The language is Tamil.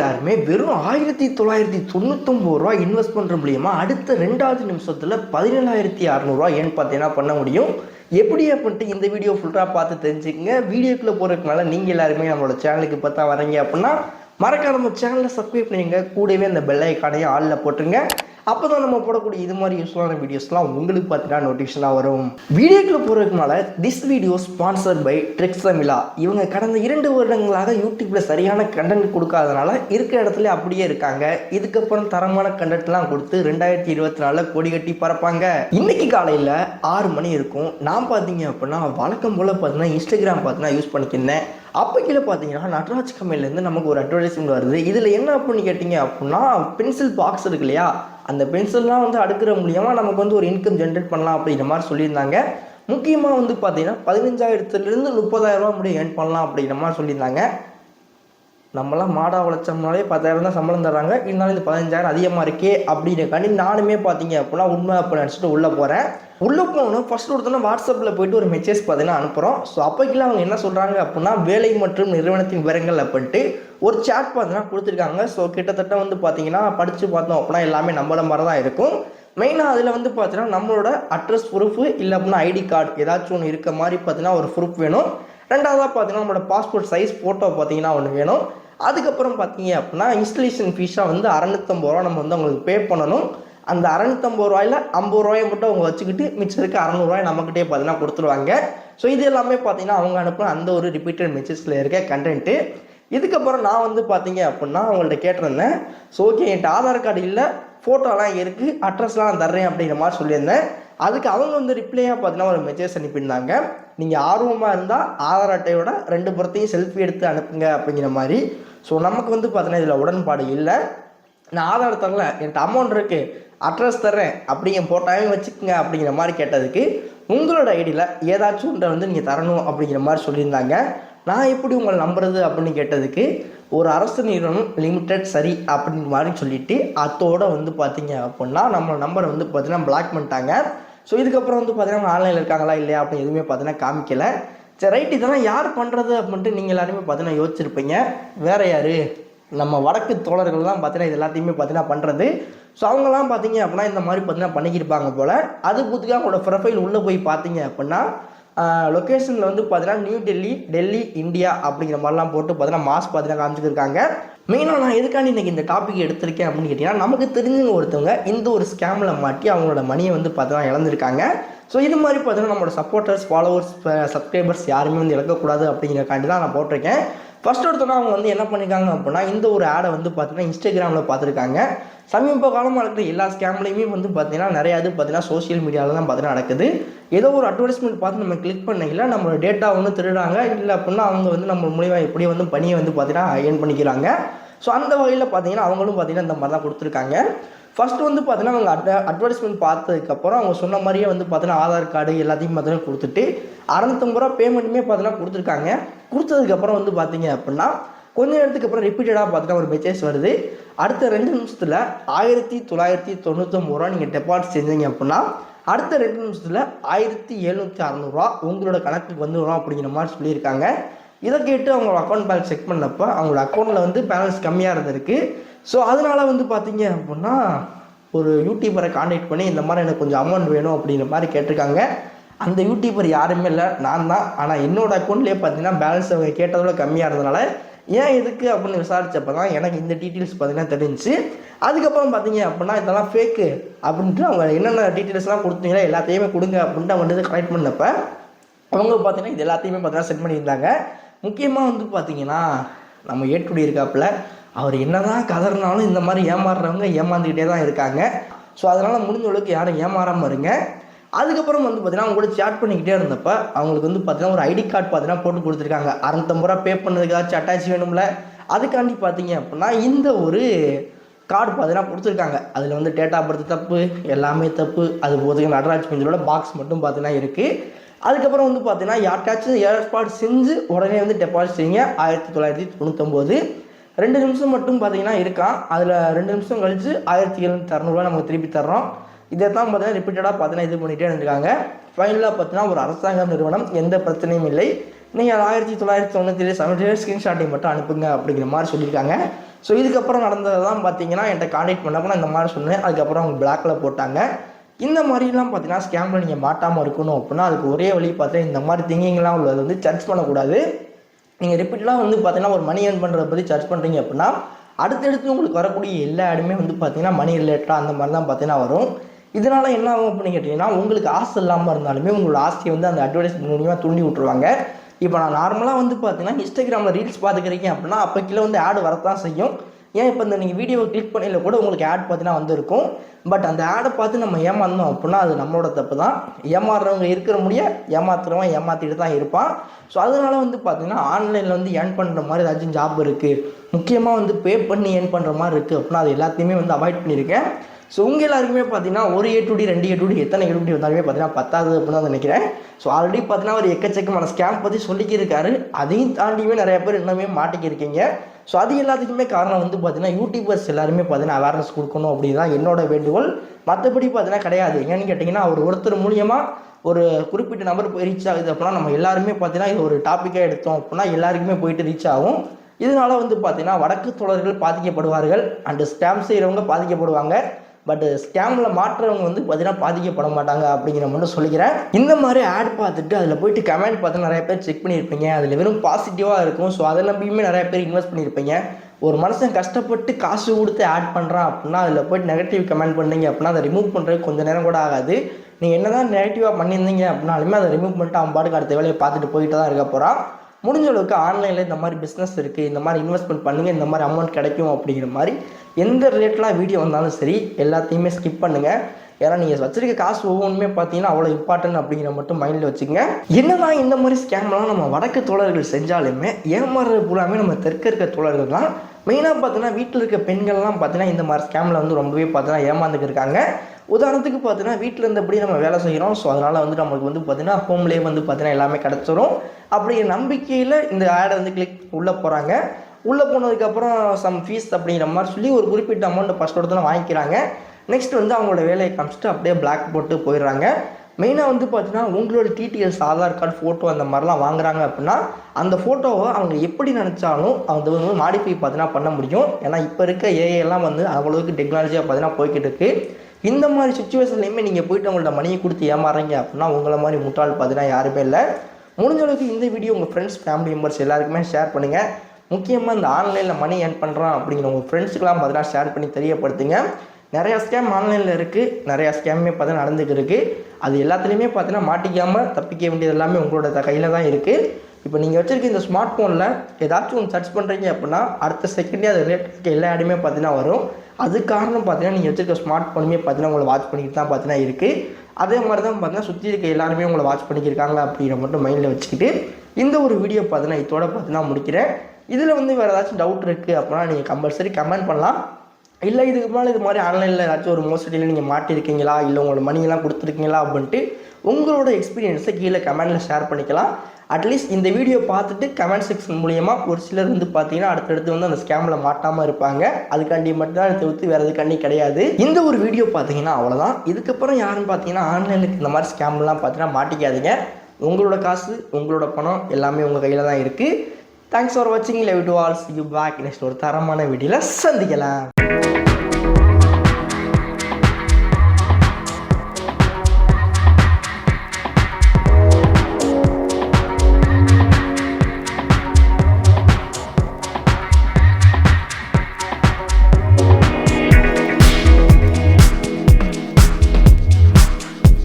எல்லாருமே வெறும் ஆயிரத்தி தொள்ளாயிரத்தி தொண்ணூத்தொம்பது ரூபா இன்வெஸ்ட் பண்ணுற மூலியமாக அடுத்த ரெண்டாவது நிமிஷத்தில் பதினேழாயிரத்தி அறநூறுவா ஏன்னு பார்த்தீங்கன்னா பண்ண முடியும். எப்படி அப்படின்ட்டு இந்த வீடியோ ஃபுல்லாக பார்த்து தெரிஞ்சுக்கங்க. வீடியோக்குள்ளே போகிறதுனால நீங்கள் எல்லாருமே நம்மளோட சேனலுக்கு பார்த்தா வரீங்க அப்படின்னா மறக்காம சேனலை சப்ஸ்கிரைப் பண்ணிங்க கூடவே அந்த பெல் ஐக்கானையும் ஆளில் போட்டுருங்க. அப்போ தான் நம்ம போடக்கூடிய இது மாதிரி யூஸ்ஃபுல்லான வீடியோஸ்லாம் உங்களுக்கு பார்த்தீங்கன்னா நோட்டிஃபிகேஷனாக வரும். வீடியோக்குள்ள போகிறதுக்கு this video sponsor by tricks Tamizha இவங்க கடந்த இரண்டு வருடங்களாக யூடியூப்பில் சரியான கண்டென்ட் கொடுக்காதனால இருக்கிற இடத்துல அப்படியே இருக்காங்க. இதுக்கப்புறம் தரமான கண்டென்ட்லாம் கொடுத்து ரெண்டாயிரத்தி இருபத்தி நாலில் கொடி கட்டி பறப்பாங்க. இன்னைக்கு காலையில் ஆறு மணி இருக்கும். நான் பார்த்தீங்க அப்படின்னா வழக்கம் போல் பார்த்தீங்கன்னா இன்ஸ்டாகிராம் பார்த்தீங்கன்னா யூஸ் பண்ணிக்கிருந்தேன் அப்போ கீழே பார்த்தீங்கன்னா நட்ராஜ் கம்பெனிலேருந்து நமக்கு ஒரு அட்வர்டைஸ்மெண்ட் வருது. இதில் என்ன அப்படின்னு கேட்டிங்க அப்படின்னா பென்சில் பாக்ஸ் இருக்கு இல்லையா? அந்த பென்சில்லாம் வந்து அடுக்கிற மூலியமாக நமக்கு வந்து ஒரு இன்கம் ஜென்ரேட் பண்ணலாம் அப்படிங்கிற மாதிரி சொல்லியிருந்தாங்க. முக்கியமாக வந்து பார்த்தீங்கன்னா பதினஞ்சாயிரத்துலேருந்து முப்பதாயிரரூபா முடியும் ஏர்ன் பண்ணலாம் அப்படிங்கிற மாதிரி சொல்லியிருந்தாங்க. நம்மலாம் மாடா உழைச்சோம்னாலே பத்தாயிரம் தான் சம்பளம் தர்றாங்க. இருந்தாலும் இந்த பதினஞ்சாயிரம் அதிகமாக இருக்கே அப்படின்றக்காண்டி நானுமே பார்த்தீங்க அப்படின்னா உண்மை அப்போ நினச்சிட்டு உள்ளே போகிறேன் உள்ளே போகணும். ஃபர்ஸ்ட் ஒருத்தனை வாட்ஸ்அப்பில் போயிட்டு ஒரு மெசேஜ் பார்த்தீங்கன்னா அனுப்புகிறோம் ஸோ அப்போக்கெல்லாம் அவங்க என்ன சொல்கிறாங்க அப்படின்னா வேலை மற்றும் நிறுவனத்தின் விவரங்கள் அப்படின்ட்டு ஒரு சேட் பார்த்தீங்கன்னா கொடுத்துருக்காங்க. ஸோ கிட்டத்தட்ட வந்து பார்த்தீங்கன்னா படித்து பார்த்தோம் அப்படின்னா எல்லாமே நம்மள மாதிரி தான் இருக்கும். மெயினாக அதில் வந்து பார்த்தீங்கன்னா நம்மளோட அட்ரஸ் ப்ரூஃபு இல்லை அப்படின்னா ஐடி கார்டு ஏதாச்சும் ஒன்று இருக்க மாதிரி பார்த்தீங்கன்னா ஒரு ப்ரூஃப் வேணும். ரெண்டாவதாக பார்த்தீங்கன்னா நம்மளோட பாஸ்போர்ட் சைஸ் ஃபோட்டோ பார்த்தீங்கன்னா ஒன்று வேணும். அதுக்கப்புறம் பார்த்தீங்க அப்படின்னா இன்ஸ்டலேஷன் ஃபீஸாக வந்து அறநூற்றம்பது ரூபா நம்ம வந்து அவங்களுக்கு பே பண்ணணும். அந்த அறநூற்றம்பது ரூபாயில் ஐம்பது ரூபாயை மட்டும் அவங்க வச்சுக்கிட்டு மிச்சம் இருக்க அறநூறுவாய் நம்மக்கிட்டே பார்த்தீங்கன்னா கொடுத்துருவாங்க. ஸோ இது எல்லாமே பார்த்தீங்கன்னா அவங்க அனுப்புகிற அந்த ஒரு ரிப்பீட்டட் மெசேஜில் இருக்க கண்டென்ட்டு இதுக்கப்புறம் நான் வந்து பார்த்தீங்க அப்படின்னா அவங்கள்ட்ட கேட்டிருந்தேன். ஸோ ஓகே என்கிட்ட ஆதார் கார்டு இல்லை ஃபோட்டோலாம் இருக்குது அட்ரஸ்லாம் நான் தர்றேன் அப்படிங்கிற மாதிரி சொல்லியிருந்தேன். அதுக்கு அவங்க வந்து ரிப்ளையாக பார்த்தீங்கன்னா ஒரு மெசேஜ் அனுப்பியிருந்தாங்க. நீங்கள் ஆர்வமாக இருந்தால் ஆதார் அட்டையோட ரெண்டு புறத்தையும் செல்ஃபி எடுத்து அனுப்புங்க அப்படிங்கிற மாதிரி. ஸோ நமக்கு வந்து பார்த்தீங்கன்னா இதில் உடன்பாடு இல்லை. நான் ஆதார் தரல. என்கிட்ட அமௌண்ட் இருக்குது அட்ரஸ் தர்றேன். அப்படிங்க போட்டாவே வச்சுக்கோங்க அப்படிங்கிற மாதிரி கேட்டதுக்கு உங்களோட ஐடியில் ஏதாச்சும் ஒன்றை வந்து நீங்கள் தரணும் அப்படிங்கிற மாதிரி சொல்லியிருந்தாங்க. நான் எப்படி உங்களை நம்புறது அப்படின்னு கேட்டதுக்கு ஒரு அரசு நிறுவனம் லிமிட்டெட் சரி அப்படின்னு மாதிரி சொல்லிவிட்டு அதோடு வந்து பார்த்தீங்க அப்படின்னா நம்ம நம்பரை வந்து பார்த்தீங்கன்னா பிளாக் பண்ணிட்டாங்க. ஸோ இதுக்கப்புறம் வந்து பார்த்தீங்கன்னா ஆன்லைனில் இருக்காங்களா இல்லையா அப்படின்னு எதுவுமே பார்த்தீங்கன்னா காமிக்கல. சரி ரைட் இதெல்லாம் யார் பண்ணுறது அப்படின்ட்டு நீங்கள் எல்லாருமே பார்த்தீங்கன்னா யோசிச்சிருப்பீங்க. வேற யார்? நம்ம வடக்கு தோழர்கள் தான் பார்த்தீங்கன்னா இது எல்லாத்தையுமே பார்த்தீங்கன்னா பண்ணுறது ஸோ அவங்கெல்லாம் பார்த்தீங்க அப்படின்னா இந்த மாதிரி பார்த்தீங்கன்னா பண்ணிக்கிருப்பாங்க போல். அது புதுக்காக அவங்களோட ப்ரொஃபைல் உள்ளே போய் பார்த்தீங்க அப்படின்னா லொக்கேஷனில் வந்து பார்த்தீங்கன்னா நியூ டெல்லி டெல்லி இந்தியா அப்படிங்கிற மாதிரிலாம் போட்டு பார்த்தீங்கன்னா மாஸ் பார்த்தீங்கன்னா காமிச்சிருக்காங்க மெயினாக நான் எதுக்காண்டி இன்றைக்கி இந்த டாபிக் எடுத்திருக்கேன் அப்படின்னு கேட்டிங்கன்னா நமக்கு தெரிஞ்சவங்க ஒருத்தவங்க இந்த ஒரு ஸ்கேமில் மாட்டி அவங்களோட மணியை வந்து பார்த்தீங்கன்னா இழந்திருக்காங்க. ஸோ இது மாதிரி பார்த்தீங்கன்னா நம்மளோட சப்போர்ட்டர்ஸ் ஃபாலோவர்ஸ் சப்ஸ்கிரைபர்ஸ் யாருமே வந்து இழக்கக்கூடாது அப்படிங்கிறக்காண்டி தான் நான் போட்டிருக்கேன். ஃபஸ்ட் எடுத்தோன்னா அவங்க வந்து என்ன பண்ணியிருக்காங்க அப்படின்னா இந்த ஒரு ஆடை வந்து பார்த்தீங்கன்னா இன்ஸ்டாகிராமில் பார்த்துருக்காங்க. சமீப காலமாக இருக்கிற எல்லா ஸ்கேம்லையுமே வந்து பார்த்தீங்கன்னா நிறையா இது பார்த்தீங்கன்னா சோஷியல் மீடியாவில் தான் பார்த்தீங்கன்னா நடக்குது. ஏதோ ஒரு அட்வர்டைஸ்மெண்ட் பார்த்து நம்ம கிளிக் பண்ணையில் நம்மளோட டேட்டா ஒன்று திருடுறாங்க. இல்லை அப்படின்னா அவங்க வந்து நம்ம மூலிமா எப்படி வந்து பணியை வந்து பார்த்தீங்கன்னா ஏர்ன் பண்ணிக்கிறாங்க. ஸோ அந்த வகையில் பார்த்தீங்கன்னா அவங்களும் பார்த்தீங்கன்னா இந்த மாதிரி தான் கொடுத்துருக்காங்க. ஃபஸ்ட்டு வந்து பார்த்தீங்கன்னா அவங்க அட்வ அட்வர்டைஸ்மெண்ட் பார்த்ததுக்கப்புறம் அவங்க சொன்ன மாதிரியே வந்து பார்த்தீங்கன்னா ஆதார் கார்டு எல்லாத்தையும் பார்த்தீங்கன்னா கொடுத்துட்டு அறநூத்தம்பது ரூபா பேமெண்ட்டுமே பார்த்தீங்கன்னா கொடுத்துருக்காங்க. கொடுத்ததுக்கப்புறம் வந்து பார்த்தீங்க அப்படின்னா கொஞ்ச நேரத்துக்கு அப்புறம் ரிப்பீட்டடாக பார்த்தீங்கன்னா ஒரு மெசேஜ் வருது. அடுத்த ரெண்டு நிமிஷத்தில் ஆயிரத்தி தொள்ளாயிரத்தி தொண்ணூத்தொம்பது ரூபா நீங்கள் டெபாசிட் செஞ்சீங்க அப்படின்னா அடுத்த ரெண்டு நிமிஷத்தில் ஆயிரத்தி எழுநூற்றி அறநூறுவா உங்களோட கணக்குக்கு வந்துடும் அப்படிங்கிற மாதிரி சொல்லியிருக்காங்க. இதை கேட்டு அவங்களோட அக்கௌண்ட் பேலன்ஸ் செக் பண்ணப்போ அவங்களோட அக்கௌண்ட்டில் வந்து பேலன்ஸ் கம்மியாக இருந்திருக்கு. ஸோ அதனால் வந்து பார்த்தீங்க அப்படின்னா ஒரு யூடியூபரை காண்டாக்ட் பண்ணி இந்த மாதிரி எனக்கு கொஞ்சம் அமௌண்ட் வேணும் அப்படிங்கிற மாதிரி கேட்டிருக்காங்க. அந்த யூடியூபர் யாருமே இல்லை நான் தான். ஆனால் என்னோடய அக்கௌண்ட்லேயே பார்த்தீங்கன்னா பேலன்ஸ் அவங்க கேட்டதோட கம்மியாக இருந்ததுனால ஏன் எதுக்கு அப்படின்னு விசாரிச்சப்போ தான் எனக்கு இந்த டீட்டெயில்ஸ் பார்த்தீங்கன்னா தெரிஞ்சுச்சு. அதுக்கப்புறம் பார்த்தீங்க அப்படின்னா இதெல்லாம் ஃபேக்கு அப்படின்ட்டு அவங்க என்னென்ன டீட்டெயில்ஸ்லாம் கொடுத்தீங்களோ எல்லாத்தையுமே கொடுங்க அப்படின்ட்டு அவங்க வந்து கலெக்ட் பண்ணப்போ அவங்க பார்த்தீங்கன்னா இது எல்லாத்தையுமே பார்த்தீங்கன்னா சென்ட் பண்ணியிருந்தாங்க. முக்கியமாக வந்து பார்த்தீங்கன்னா நம்ம ஏற்றுடி இருக்காப்புல அவர் என்னதான் கதறினாலும் இந்த மாதிரி ஏமாறுறவங்க ஏமாந்துக்கிட்டே தான் இருக்காங்க. ஸோ அதனால் முடிஞ்ச அளவுக்கு யாரும் ஏமாறாமல் இருங்க. அதுக்கப்புறம் வந்து பார்த்தீங்கன்னா அவங்க கூட சேட் பண்ணிக்கிட்டே இருந்தப்ப அவங்களுக்கு வந்து பார்த்தீங்கன்னா ஒரு ஐடி கார்டு பார்த்தீங்கன்னா போட்டு கொடுத்துருக்காங்க. அறநூத்தம்பது ரூபா பே பண்ணதுக்காச்சும் அட்டாச் வேணும்ல? அதுக்காண்டி பார்த்தீங்க அப்படின்னா இந்த ஒரு கார்டு பார்த்தீங்கன்னா கொடுத்துருக்காங்க. அதில் வந்து டேட் ஆஃப் பர்த் தப்பு எல்லாமே தப்பு. அது போதுக்கு நடராஜ் பஞ்சலோட பாக்ஸ் மட்டும் பார்த்தீங்கன்னா இருக்குது அதுக்கப்புறம் வந்து பார்த்தீங்கன்னா யார்ட்டாச்சும் ஏற்பாடு செஞ்சு உடனே வந்து டெபாசிட் செய்யுங்க. ஆயிரத்தி தொள்ளாயிரத்தி தொண்ணூத்தொம்போது. ரெண்டு நிமிஷம் மட்டும் பார்த்தீங்கன்னா இருக்கான். அதில் ரெண்டு நிமிஷம் கழித்து ஆயிரத்தி எழுநூத்தி அறநூறுவா நமக்கு திருப்பி தர்றோம். இதை தான் பார்த்தீங்கன்னா ரிப்பீட்டடாக பார்த்தீங்கன்னா இது பண்ணிகிட்டே இருந்திருக்காங்க ஃபைனலாக பார்த்தீங்கன்னா ஒரு அரசாங்க நிறுவனம் எந்த பிரச்சனையும் இல்லை. நீங்கள் ஆயிரத்தி தொள்ளாயிரத்தி தொண்ணூற்றி செவன்டி ஸ்க்ரீன்ஷாட்டை மட்டும் அனுப்புங்க அப்படிங்கிற மாதிரி சொல்லியிருக்காங்க. ஸோ இதுக்கப்புறம் நடந்தது தான் பார்த்தீங்கன்னா என்கிட்ட காண்டாக்ட் பண்ணப்போ நான் இந்த மாதிரி சொன்னேன். அதுக்கப்புறம் அவங்க பிளாக்ல போட்டாங்க. இந்த மாதிரிலாம் பார்த்தீங்கன்னா ஸ்கேமில் நீங்கள் மாட்டாமல் இருக்கணும் அப்படின்னா அதுக்கு ஒரே வழி பார்த்தீங்கன்னா இந்த மாதிரி திங்கிங்லாம் உள்ளது வந்து சர்ச் பண்ணக்கூடாது. நீங்கள் ரிப்பீட்லாம் வந்து பார்த்தீங்கன்னா ஒரு மணி ஏர்ன் பண்ணுறத பற்றி சர்ச் பண்ணுறீங்க அப்படின்னா அடுத்தடுத்து உங்களுக்கு வரக்கூடிய எல்லா இடமே வந்து பார்த்தீங்கன்னா மணி ரிலேட்டடாக அந்த மாதிரி தான் பார்த்தீங்கன்னா வரும். இதனால் என்ன ஆகும் அப்படின்னு கேட்டிங்கன்னா உங்களுக்கு ஆசை இல்லாமல் இருந்தாலுமே உங்களோட ஆசையை வந்து அந்த அட்வர்டைஸ்மெண்ட் மூலியமாக தூண்டி விட்ருவாங்க இப்போ நான் நார்மலாக வந்து பார்த்தீங்கன்னா இன்ஸ்டாகிராமில் ரீல்ஸ் பார்த்துக்கிறீங்க அப்படின்னா அப்போ கீழே வந்து ஆடு வரத்தான் செய்யும். ஏன் இப்போ இந்த நீங்கள் வீடியோவை கிளிக் பண்ணல கூட உங்களுக்கு ஆட் பார்த்தீங்கன்னா வந்திருக்கும். பட் அந்த ஆடை பார்த்து நம்ம ஏமாந்தோம் அப்படின்னா அது நம்மளோட தப்பு தான் ஏமாறுறவங்க இருக்கிற முடிய ஏமாத்துறவன் ஏமாற்றிட்டு தான் இருப்பான். ஸோ அதனால வந்து பார்த்தீங்கன்னா ஆன்லைனில் வந்து ஏர்ன் பண்ணுற மாதிரி ஏதாச்சும் ஜாப் இருக்குது முக்கியமாக வந்து பே பண்ணி ஏர்ன் பண்ணுற மாதிரி இருக்குது அப்படின்னா அது எல்லாத்தையுமே வந்து அவாய்ட் பண்ணியிருக்கேன் ஸோ உங்கள் எல்லாருக்குமே பார்த்தீங்கன்னா ஒரு ஏ டி ரெண்டு ஏ டி எத்தனை ஏ டி வந்தாலுமே பார்த்தீங்கன்னா பத்தாது அப்படின்னு தான் நினைக்கிறேன். ஸோ ஆல்ரெடி பார்த்தீங்கன்னா ஒரு எக்கச்சக்கமான ஸ்கேம் பற்றி சொல்லிக்கிருக்காரு. அதையும் தாண்டியுமே நிறைய பேர் இன்னுமே மாட்டிக்கிருக்கீங்க. ஸோ அது எல்லாத்துக்குமே காரணம் வந்து பார்த்தீங்கன்னா யூடியூபர்ஸ் எல்லாருமே பார்த்தீங்கன்னா அவேர்னஸ் கொடுக்கணும் அப்படின்னு தான் என்னோட வேண்டுகோள். மற்றபடி பார்த்தீங்கன்னா கிடையாது. ஏன்னு கேட்டிங்கன்னா அவர் ஒருத்தர் மூலியமாக ஒரு குறிப்பிட்ட நம்பர் போய் ரீச் ஆகுது அப்படின்னா நம்ம எல்லாருமே பார்த்தீங்கன்னா இது ஒரு டாப்பிக்காக எடுத்தோம் அப்படின்னா எல்லாருக்குமே போயிட்டு ரீச் ஆகும். இதனால வந்து பார்த்தீங்கன்னா வடக்கு தொடர்கள் பாதிக்கப்படுவார்கள். அண்டு ஸ்டாம்ப் செய்கிறவங்க பாதிக்கப்படுவாங்க. பட் ஸ்கேமில் மாற்றுறவங்க வந்து பார்த்தீங்கன்னா பாதிக்கப்பட மாட்டாங்க அப்படிங்கிற மட்டும் சொல்லிக்கிறேன். இந்த மாதிரி ஆட் பார்த்துட்டு அதில் போயிட்டு கமெண்ட் பார்த்து நிறைய பேர் செக் பண்ணியிருப்பீங்க. அதில் வெறும் பாசிட்டிவாக இருக்கும். ஸோ அதை நம்பியுமே நிறைய பேர் இன்வெஸ்ட் பண்ணியிருப்பீங்க. ஒரு மனுஷன் கஷ்டப்பட்டு காசு கொடுத்து ஆட் பண்ணுறான் அப்படின்னா அதில் போயிட்டு நெகட்டிவ் கமெண்ட் பண்ணீங்க அப்படின்னா அதை ரிமூவ் பண்ணுறதுக்கு கொஞ்சம் நேரம் கூட ஆகாது. நீங்கள் என்ன தான் நெகட்டிவாக பண்ணியிருந்தீங்க அப்படின்னாலுமே அதை ரிமூவ் பண்ணிட்டு அவன் பாட்டுக்கு அடுத்த வேலையை பார்த்துட்டு போயிட்டு தான் இருக்க போகிறான் முடிஞ்ச அளவுக்கு ஆன்லைனில் இந்த மாதிரி பிஸ்னஸ் இருக்குது இந்த மாதிரி இன்வெஸ்ட்மெண்ட் பண்ணுங்கள் இந்த மாதிரி அமௌண்ட் கிடைக்கும் அப்படிங்கிற மாதிரி எந்த ரிலேட்டடாக வீடியோ வந்தாலும் சரி எல்லாத்தையுமே ஸ்கிப் பண்ணுங்கள் ஏன்னா நீங்கள் வச்சிருக்க காசு ஒவ்வொன்றுமே பார்த்தீங்கன்னா அவ்வளோ இம்பார்ட்டன்ட் அப்படிங்கிற மட்டும் மைண்டில் வச்சுக்கோங்க. என்னதான் இந்த மாதிரி ஸ்கேம்லாம் நம்ம வடக்கு தோழர்கள் செஞ்சாலுமே ஏமாறுறது பூராமே நம்ம தெற்க இருக்க தோழர்கள் தான். மெயினாக பார்த்தீங்கன்னா வீட்டில் இருக்க பெண்கள்லாம் பார்த்தீங்கன்னா இந்த மாதிரி ஸ்கேமில் வந்து ரொம்பவே பார்த்தீங்கன்னா ஏமாந்துக்கிருக்காங்க உதாரணத்துக்கு பார்த்தீங்கன்னா வீட்டில் இருந்தபடி நம்ம வேலை செய்கிறோம் ஸோ அதனால் வந்து நமக்கு வந்து பார்த்தீங்கன்னா ஹோம்லேயே வந்து பார்த்தீங்கன்னா எல்லாமே கிடச்சிரும். அப்படிங்கிற நம்பிக்கையில் இந்த ஆடை வந்து கிளிக் உள்ளே போகிறாங்க உள்ளே போனதுக்கப்புறம் சம் ஃபீஸ் அப்படிங்கிற மாதிரி சொல்லி ஒரு குறிப்பிட்ட அமௌண்ட்டை ஃபஸ்ட் இடத்துல வாங்கிக்கிறாங்க. நெக்ஸ்ட் வந்து அவங்களோட வேலையை காமிச்சிட்டு அப்படியே பிளாக் போட்டு போயிடுறாங்க. மெயினாக வந்து பார்த்தீங்கன்னா உங்களோட டீட்டெயில்ஸ் ஆதார் கார்டு ஃபோட்டோ அந்த மாதிரிலாம் வாங்குறாங்க அப்படின்னா அந்த ஃபோட்டோவை அவங்க எப்படி நினச்சாலும் அவங்க வந்து மாடிஃபை பார்த்தீங்கன்னா பண்ண முடியும். ஏன்னா இப்போ இருக்க ஏஐ எல்லாம் வந்து அவ்வளோவுக்கு டெக்னாலஜியாக பார்த்தீங்கன்னா போய்கிட்டு இருக்குது இந்த மாதிரி சுச்சுவேஷன்லையுமே நீங்கள் போயிட்டு அவங்கள்ட்ட மணியை கொடுத்து ஏமாறுறீங்க அப்படின்னா உங்களை மாதிரி முட்டாள் பார்த்தீங்கன்னா யாருமே இல்லை. முடிஞ்ச அளவுக்கு இந்த வீடியோ உங்கள் ஃப்ரெண்ட்ஸ் ஃபேமிலி மெம்பர்ஸ் எல்லாருக்குமே ஷேர் பண்ணுங்கள் முக்கியமாக இந்த ஆன்லைனில் மணி ஏர்ன் பண்ணுறான் அப்படிங்கிற உங்கள் ஃப்ரெண்ட்ஸுக்கெலாம் பார்த்தீங்கன்னா ஷேர் பண்ணி தெரியப்படுத்துங்க. நிறையா ஸ்கேம் ஆன்லைனில் இருக்குது நிறையா ஸ்கேமே பார்த்தீங்கன்னா நடந்துக்கு இருக்குது அது எல்லாத்துலேயுமே பார்த்தீங்கன்னா மாட்டிக்காமல் தப்பிக்க வேண்டியது எல்லாமே உங்களோட கையில் தான் இருக்குது இப்போ நீங்கள் வச்சுருக்க இந்த ஸ்மார்ட் ஃபோனில் ஏதாச்சும் ஒன்று சர்ச் பண்ணுறீங்க அப்படின்னா அடுத்த செகண்டே அது ரிலேட்டட் எல்லா இடமே பார்த்தீங்கன்னா வரும். அது காரணம் பார்த்தீங்கன்னா நீங்கள் வச்சுருக்க ஸ்மார்ட் ஃபோனுமே பார்த்தீங்கன்னா உங்களை வாட்ச் பண்ணிக்கிட்டு தான் பார்த்தீங்கன்னா இருக்குது அதே மாதிரி தான் பார்த்தீங்கன்னா சுற்றி இருக்க எல்லாருமே உங்களை வாட்ச் பண்ணிக்கிருக்காங்க அப்படிங்கிற மட்டும் மைண்டில் வச்சுக்கிட்டு இந்த ஒரு வீடியோ பார்த்தீங்கன்னா இதோட பார்த்தீங்கன்னா முடிக்கிறேன். இதில் வந்து வேறு ஏதாச்சும் டவுட் இருக்குது அப்படின்னா நீங்கள் கம்பல்சரி கமெண்ட் பண்ணலாம். இல்லை இதுக்கு மேலே இது மாதிரி ஆன்லைனில் ஏதாச்சும் ஒரு மோசடியில் நீங்கள் மாட்டியிருக்கீங்களா இல்லை உங்களோட மணியெல்லாம் கொடுத்துருக்கீங்களா அப்படின்ட்டு உங்களோட எக்ஸ்பீரியன்ஸை கீழே கமெண்ட்டில் ஷேர் பண்ணிக்கலாம். அட்லீஸ்ட் இந்த வீடியோ பார்த்துட்டு கமெண்ட் செக்ஷன் மூலியமாக ஒரு சிலர் வந்து பார்த்தீங்கன்னா அடுத்தடுத்து வந்து அந்த ஸ்கேமில் மாட்டாமல் இருப்பாங்க. அதுக்காண்டி மட்டும் தான் தவிர்த்து வேறு எதுக்காண்டி கிடையாது. இந்த ஒரு வீடியோ பார்த்தீங்கன்னா அவ்வளோதான் இதுக்கப்புறம் யாருன்னு பார்த்தீங்கன்னா ஆன்லைனுக்கு இந்த மாதிரி ஸ்கேம்லாம் பார்த்தீங்கன்னா மாட்டிக்காதீங்க. உங்களோட காசு உங்களோட பணம் எல்லாமே உங்கள் கையில் தான் இருக்குது தேங்க்ஸ் ஃபார் வாட்சிங் love to all you back next ஒரு தரமான வீடியோவில் சந்திக்கலாம்.